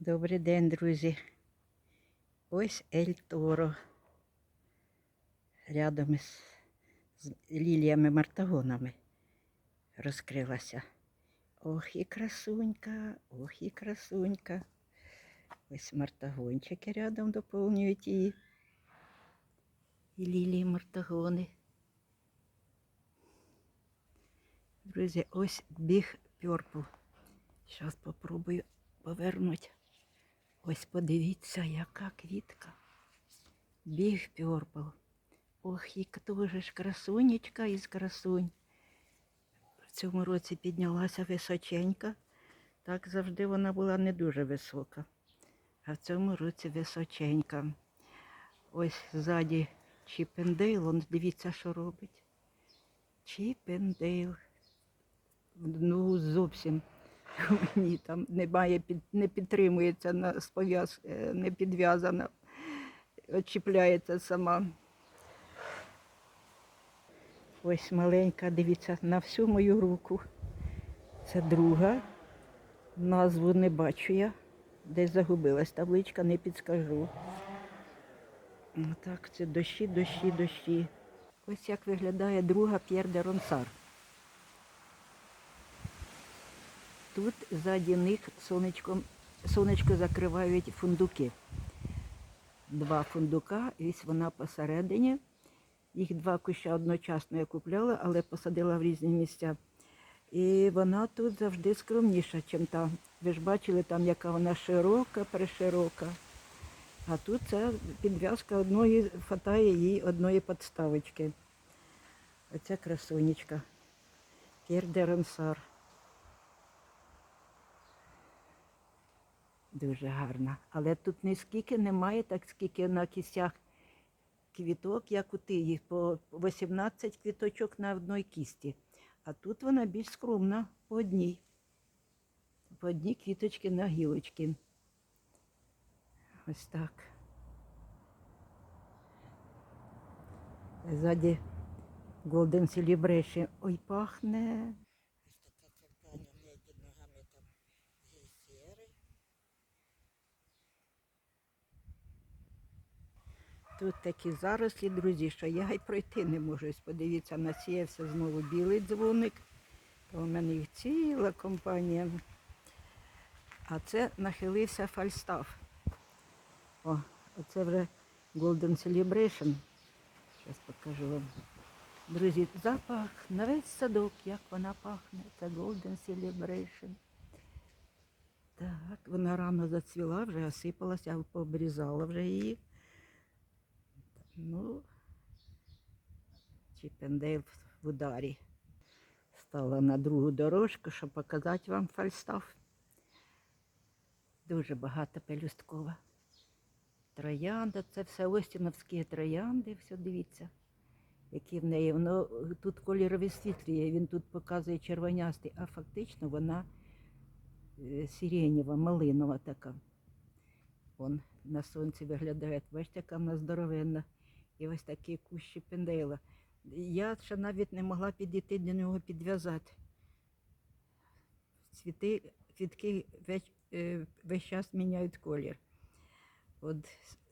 Добрий день, друзі. Ось Ель Торо. Рядом із з ліліями мартагонами розкрилася. Ох і красунька, ох і красунька. Ось мартагончики рядом доповнюють її. І лілії мартагони. Друзі, ось біг пьорпл. Зараз попробую повернути. Ось подивіться, яка квітка. Біг пьорпл. Ох, і дуже ж красунечка із красунь. В цьому році піднялася височенька. Так завжди вона була не дуже висока. А в цьому році височенька. Ось ззаді Чіпендейл, он дивіться, що робить. Чіпендейл. Ну, зовсім ні, там немає, не підтримується на е, не підв'язана, очіпляється сама. Ось маленька, дивіться, на всю мою руку. Це друга. Назву не бачу я. Десь загубилась табличка, не підскажу. Так, це дощі, дощі, дощі. Ось як виглядає друга П'єр де Ронсар. Тут ззаді них сонечком, сонечко закривають фундуки. Два фундука, ось вона посередині. Їх два куща одночасно я купляла, але посадила в різні місця. І вона тут завжди скромніша, ніж там. Ви ж бачили, там яка вона широка, переширока. А тут це підв'язка одної, хватає їй одної подставочки. Оця красунечка. П'єр де Ронсар. Дуже гарна. Але тут не скільки немає, так скільки на кістях квіток, як у тиї, по 18 квіточок на одній кісті. А тут вона більш скромна по одній. По одній квіточки на гілочки. Ось так. Ззаді Golden Celebration. Ой, пахне. Ось така компанія, в неї під ногами там гейсери. Тут такі зарослі, друзі, що я й пройти не можу. Подивіться, насіявся знову білий дзвоник. У мене їх ціла компанія. А це нахилився фальстаф. О, оце вже Golden Celebration. Зараз покажу вам. Друзі, запах на весь садок, як вона пахне. Це Golden Celebration. Так, вона рано зацвіла, вже осипалася, пообрізала вже її. Ну, Чіпендейл в ударі. Стала на другу дорожку, щоб показати вам фальстаф. Дуже багато пелюсткова. Троянда, це все остіновські троянди, все дивіться, які в неї. Воно тут колір висвітлює, він тут показує червонястий, а фактично вона е, сиренєва, малинова така. Вон на сонці виглядає. Бачите, яка вона здоровенна. І ось такі кущі пендейла. Я ще навіть не могла підійти до нього підв'язати. Цвіти, квітки весь, е, весь час міняють колір. От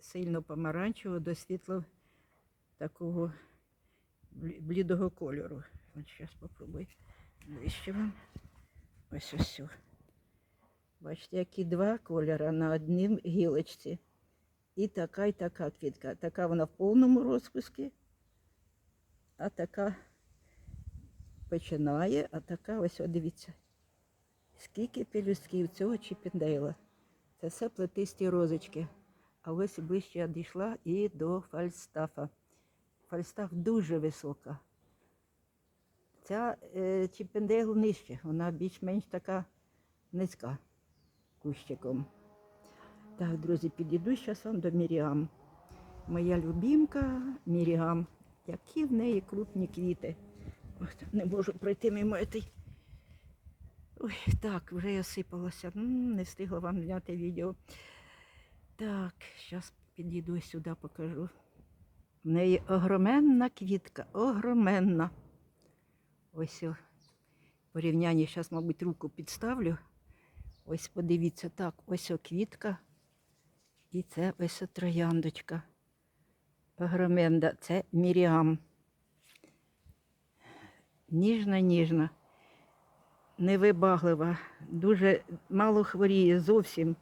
сильно помаранчевого до світло такого блідого кольору. От зараз спробую ближче вам. Ось ось. Бачите, які два кольори на одній гілочці. І така, і така квітка. Така вона в повному розпуску, а така починає, а така ось о, дивіться. Скільки пелюстків цього чіпіндейла. Це все плетисті розочки. А ось ближче я дійшла і до фальстафа. Фальстаф дуже висока. Ця е, чіпендейл нижче, вона більш-менш така низька кущиком. Так, друзі, підійду зараз вам до Міріам. Моя любімка Міріам. Які в неї крупні квіти. Ох, не можу пройти мимо этой. Ой, так, вже я сипалася. Не встигла вам зняти відео. Так, зараз підійду сюди, покажу. В неї огроменна квітка, огроменна. Ось о, порівнянні, зараз, мабуть, руку підставлю. Ось подивіться, так, ось о квітка. І це ось трояндочка. Це Міріам. Ніжна, ніжна, невибаглива, дуже мало хворіє зовсім.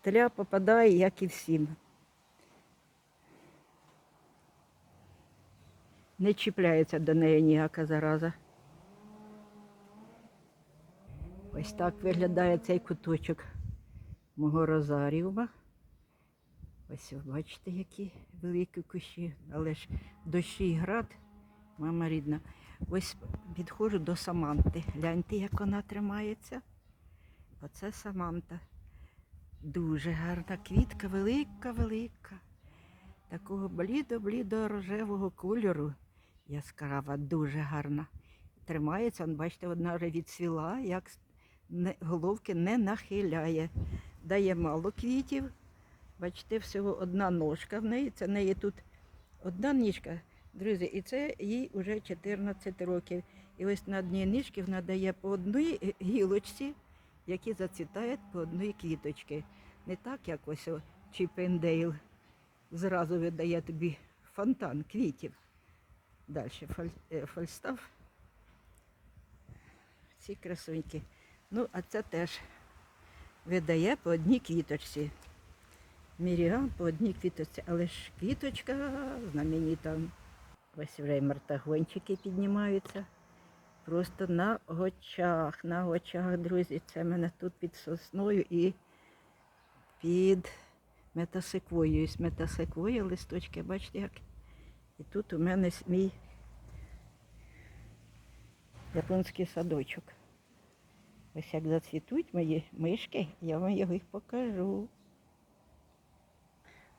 Тля попадає, як і всім. Не чіпляється до неї ніяка зараза. Ось так виглядає цей куточок мого розаріума. Ось бачите, які великі кущі, але ж дощі і град, мама рідна. Ось підходжу до Саманти. Гляньте, як вона тримається. Оце Саманта. Дуже гарна квітка, велика, велика. Такого блідо-блідо рожевого кольору. Яскрава, дуже гарна. Тримається, он, бачите, одна вже відцвіла, як головки не нахиляє. Дає мало квітів. Бачите, всього одна ножка в неї. Це в неї тут одна ніжка, друзі, і це їй вже 14 років. І ось на одній ніжці вона дає по одній гілочці, які зацвітають по одній квіточці. Не так, як ось Чіпендейл зразу видає тобі фонтан квітів. Далі е. Ці красуньки. Ну, а це теж видає по одній квіточці. Міріам по одній квіточці, але ж квіточка знаменита. Ось вже мартагончики піднімаються. Просто на очах, на очах, друзі. Це в мене тут під сосною і під метасеквоєю. Ось метасеквоя листочки, бачите як. І тут у мене мій японський садочок. Ось як зацвітуть мої мишки, я вам його їх покажу.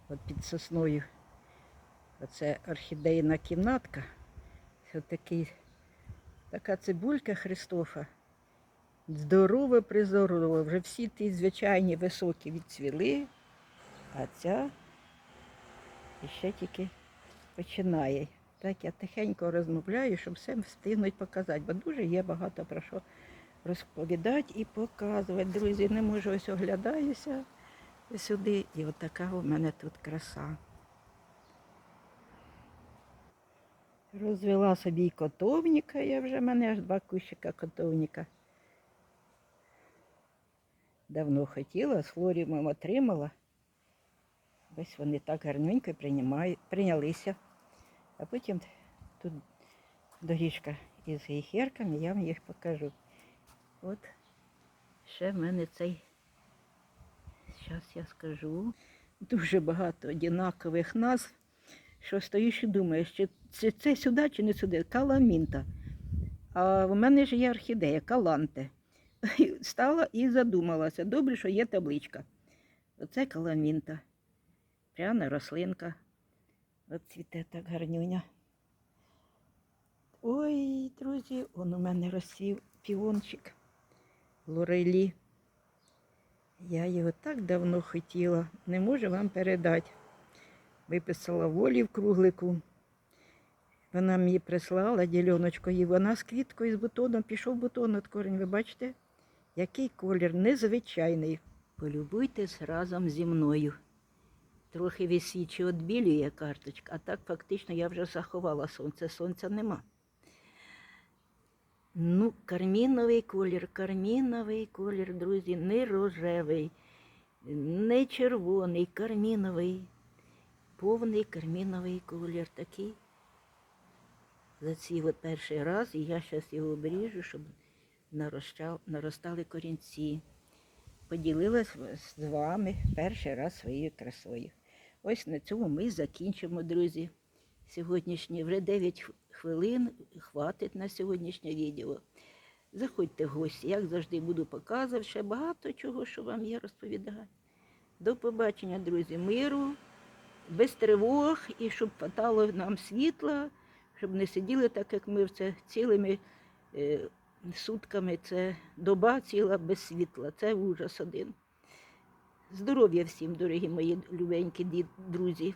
От під сосною. Оце орхідейна кімнатка. Це такий, така цибулька Христофа. Здорова, призорова. Вже всі ті звичайні високі відцвіли, а ця ще тільки починає. Так я тихенько розмовляю, щоб все встигнуть показати, бо дуже є багато про що розповідати і показувати. Друзі, не можу ось оглядаюся сюди. І от така у мене тут краса. Розвела собі й котовника, я вже в мене аж два кущика котовника. Давно хотіла, з хлоріумом отримала. Ось вони так гарненько прийнялися. А потім тут доріжка із гейхерками, я вам їх покажу. От ще в мене цей, зараз я скажу, дуже багато однакових назв, що стоїш і думаєш, чи це, це сюди чи не сюди. Каламінта. А в мене ж є орхідея, каланте. Стала і задумалася. Добре, що є табличка. Оце каламінта. Пряна рослинка. От цвіте так гарнюня. Ой, друзі, он у мене розсів піончик Лорелі. Я його так давно хотіла, не можу вам передати. Виписала волі в круглику. Вона мені прислала діляночку, і вона з квіткою, з бутоном, пішов бутон від корінь. Ви бачите, який колір незвичайний. Полюбуйтесь разом зі мною. Трохи висічі відбілює карточка, а так фактично я вже заховала сонце, сонця нема. Ну, карміновий колір, карміновий колір, друзі, не рожевий, не червоний, карміновий, повний карміновий колір такий. Зацвів от перший раз, і я зараз його обріжу, щоб наростали корінці. Поділилась з вами перший раз своєю красою. Ось на цьому ми закінчимо, друзі. Сьогоднішнє вже 9 хвилин хватить на сьогоднішнє відео. Заходьте в гості, як завжди буду показувати ще багато чого, що вам є розповідати. До побачення, друзі, миру, без тривог і щоб хватало нам світла, щоб не сиділи так, як ми це цілими е, сутками. Це доба ціла без світла. Це ужас один. Здоров'я всім, дорогі мої любенькі друзі.